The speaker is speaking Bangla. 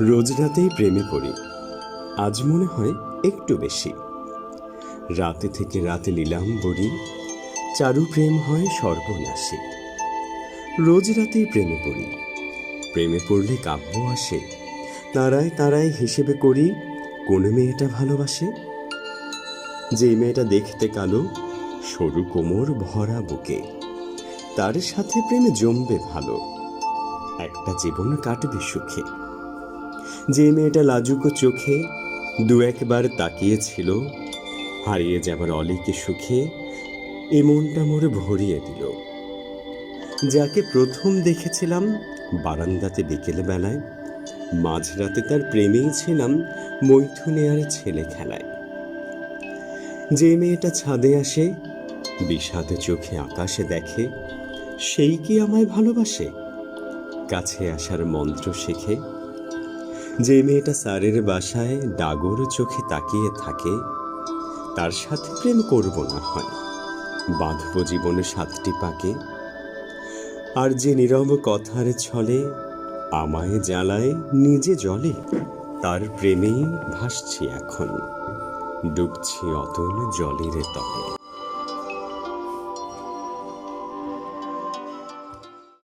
রোজ রাতেই প্রেমে পড়ি। আজ মনে হয় একটু বেশি। রাতে থেকে রাতে নিলাম বড়ি চারু প্রেম হয় সর্বনাশী। রোজ রাতেই প্রেমে পড়ি। প্রেমে পড়লে কাব্য আসে। তারায় তারায় হিসেবে করি, কোন মেয়েটা ভালোবাসে? যে মেয়েটা দেখতে কালো, সরু কোমর ভরা বুকে। তার সাথে প্রেমে জমবে ভালো। একটা জীবন কাটবে সুখে। যে মেয়েটা লাজুক চোখে দু একবার তাকিয়েছিল, হারিয়ে যাবার অলিকে সুখে, এ মনটা মোরে ভরিয়ে দিল। যাকে প্রথম দেখেছিলাম বারান্দাতে বিকেল বেলায় মাঝরাতে তার প্রেমেই ছিলাম মৈথুনে আর ছেলে খেলায়। যে মেয়েটা ছাদে আসে, বিষাদ চোখে আকাশে দেখে, সেই কি আমায় ভালোবাসে? কাছে আসার মন্ত্র শেখে যে মেয়েটা স্যারের বাসায় ডাগর চোখে তাকিয়ে থাকে, তার সাথে প্রেম করব না হয়। বাঁধব জীবনে সাতটি পাকে। আর যে নীরব কথার ছলে আমায় জ্বালায় নিজে জলে, তার প্রেমেই ভাসছি এখন। ডুবছি অতল জলের তলে।